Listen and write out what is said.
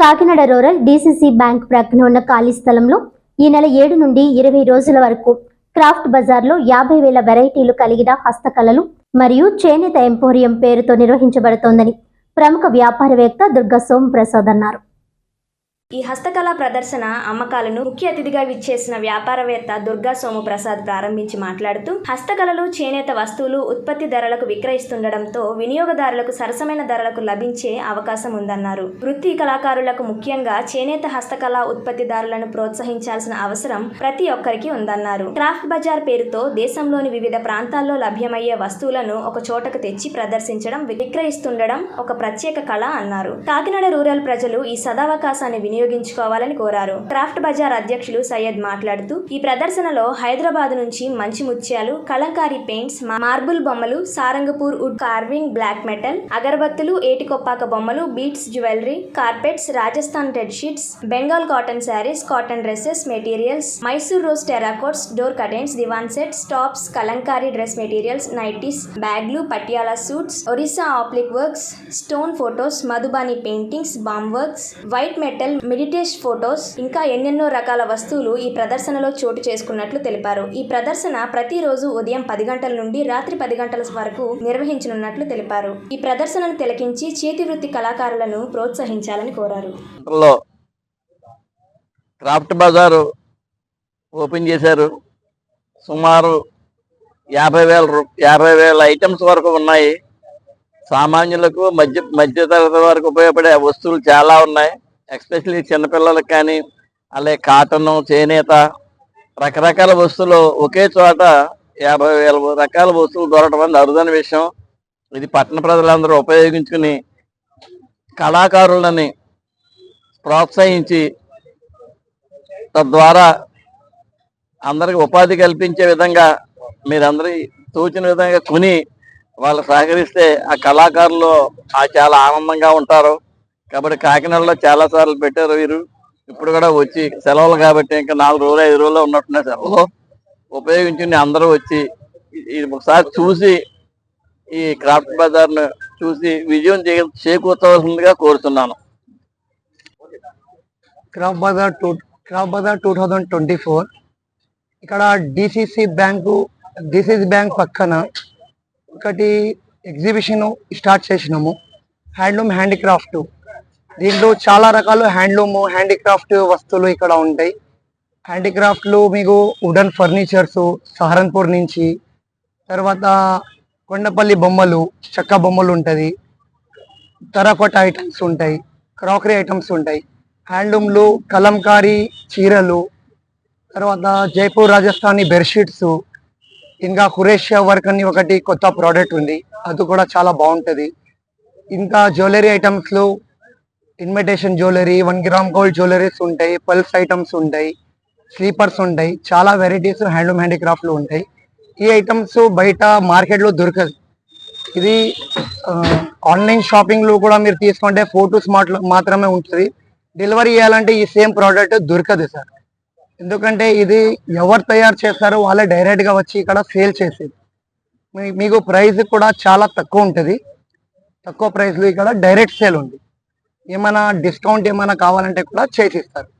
Kakinada rural DCC bank ప్రక్కన ఉన్న ఖాళీ స్థలంలో ఈ నెల ఏడు నుండి ఇరవై రోజుల వరకు క్రాఫ్ట్ బజార్లో యాభై వేల వెరైటీలు కలిగిన హస్తకళలు మరియు చేనేత ఎంపోరియం పేరుతో నిర్వహించబడుతోందని ప్రముఖ వ్యాపారవేత్త దుర్గా సోమప్రసాద్ అన్నారు. ఈ హస్తకళా ప్రదర్శన అమ్మకాలను ముఖ్య అతిథిగా విచ్చేసిన వ్యాపారవేత్త దుర్గా సోము ప్రసాద్ ప్రారంభించి మాట్లాడుతూ హస్తకళలు చేనేత వస్తువులు ఉత్పత్తి ధరలకు విక్రయిస్తుండటంతో వినియోగదారులకు సరసమైన ధరలకు లభించే అవకాశం ఉందన్నారు. వృత్తి కళాకారులకు ముఖ్యంగా చేనేత హస్తకళ ఉత్పత్తిదారులను ప్రోత్సహించాల్సిన అవసరం ప్రతి ఒక్కరికి ఉందన్నారు. క్రాఫ్ట్ బజార్ పేరుతో దేశంలోని వివిధ ప్రాంతాల్లో లభ్యమయ్యే వస్తువులను ఒక చోటకు తెచ్చి ప్రదర్శించడం విక్రయిస్తుండడం ఒక ప్రత్యేక కళ అన్నారు. కాకినాడ రూరల్ ప్రజలు ఈ సదావకాశాన్ని వినియోగించుకోవాలని కోరారు. క్రాఫ్ట్ బజార్ అధ్యక్షులు సయ్యద్ మాట్లాడుతూ ఈ ప్రదర్శనలో హైదరాబాద్ నుంచి మంచి ముత్యాలు కలంకారీ పెయింట్స్ మార్బుల్ బొమ్మలు Sarangpur wood carving black metal అగరబత్తులు ఏటికొప్పాక బొమ్మలు beads jewellery carpets Rajasthan red sheets Bengal cotton sarees cotton dresses materials Mysore rose terracottas door curtains divan sets tops Kalamkari dress materials nighties బ్యాగ్లు Patiala suits Orissa applique works stone photos Madhubani paintings balm works white metal meditation photos ఇంకా ఎన్నెన్నో రకాల వస్తువులు ఈ ప్రదర్శనలో చోటు చేసుకున్నట్లు తెలిపారు. ఈ ప్రదర్శన ప్రతిరోజు ఉదయం పది గంటల నుండి రాత్రి పది గంటల వరకు నిర్వహించనున్నట్లు తెలిపారు. ఈ ప్రదర్శనను తిలకించి చేతి వృత్తి కళాకారులను ప్రోత్సహించాలని కోరారు. క్రాఫ్ట్ బజారు ఓపెన్ చేశారు. సుమారు యాభై వేల రూ యాభై వేల ఐటమ్స్ వరకు ఉన్నాయి. సామాన్యులకు మధ్య మధ్యతరగతి వరకు ఉపయోగపడే వస్తువులు చాలా ఉన్నాయి. ఎస్పెషల్లీ చిన్నపిల్లలకు కానీ అలాగే కాటన్ చేనేత రకరకాల వస్తువులు ఒకే చోట యాభై వేల రకాల వస్తువులు దొరకడం అనేది అరుదైన విషయం. ఇది పట్టణ ప్రజలందరూ ఉపయోగించుకుని కళాకారులని ప్రోత్సహించి తద్వారా అందరికి ఉపాధి కల్పించే విధంగా మీరందరి తోచిన విధంగా కొని వాళ్ళు సహకరిస్తే ఆ కళాకారులు ఆ చాలా ఆనందంగా ఉంటారు. కాబట్టి కాకినాడలో చాలా సార్లు పెట్టారు వీరు. ఇప్పుడు కూడా వచ్చి సెలవులు కాబట్టి ఇంకా నాలుగు రోజులు ఐదు రోజులు ఉన్నట్టున్నాయి సెలవులు. ఉపయోగించుకుని అందరూ వచ్చి ఇది ఒకసారి చూసి ఈ క్రాఫ్ట్ బజార్ను చూసి విజయం చే- చేకూర్చవలసిందిగా కోరుతున్నాను. Craft bazaar two craft bazaar two thousand twenty four. ఇక్కడ డిసిసి బ్యాంకు డిసిసి బ్యాంక్ పక్కన ఒకటి ఎగ్జిబిషన్ స్టార్ట్ చేసినాము. Handloom handicraft. దీంట్లో చాలా రకాలు హ్యాండ్లూమ్ హ్యాండీక్రాఫ్ట్ వస్తువులు ఇక్కడ ఉంటాయి. హ్యాండీక్రాఫ్ట్లు మీకు వుడన్ ఫర్నిచర్స్ సహరన్పూర్ నుంచి తర్వాత కొండపల్లి బొమ్మలు చెక్క బొమ్మలు ఉంటుంది. తరకొట ఐటమ్స్ ఉంటాయి క్రాకరీ ఐటమ్స్ ఉంటాయి. హ్యాండ్లూమ్లు కలంకారీ చీరలు తర్వాత జైపూర్ రాజస్థానీ బెడ్షీట్స్ ఇంకా కురేషియా వర్క్ అని ఒకటి కొత్త ప్రోడక్ట్ ఉంది. అది కూడా చాలా బాగుంటుంది. ఇంకా jewellery ఐటమ్స్లో invitation jewellery one gram gold jewelleries ఉంటాయి పల్స్ ఐటమ్స్ ఉంటాయి స్లీపర్స్ ఉంటాయి చాలా వెరైటీస్ హ్యాండ్లూమ్ హ్యాండీక్రాఫ్ట్లు ఉంటాయి. ఈ ఐటమ్స్ బయట మార్కెట్లో దొరకదు. ఇది ఆన్లైన్ షాపింగ్లో కూడా మీరు తీసుకుంటే ఫోటోస్ మాత్రమే ఉంటుంది. డెలివరీ చేయాలంటే ఈ సేమ్ ప్రోడక్ట్ దొరకదు సార్. ఎందుకంటే ఇది ఎవరు తయారు చేస్తారో వాళ్ళే డైరెక్ట్గా వచ్చి ఇక్కడ సేల్ చేసేది. మీకు ప్రైస్ కూడా చాలా తక్కువ ఉంటుంది. తక్కువ ప్రైస్లో ఇక్కడ డైరెక్ట్ సేల్ ఉంది. ఏమైనా డిస్కౌంట్ ఏమైనా కావాలంటే కూడా చేసిస్తారు.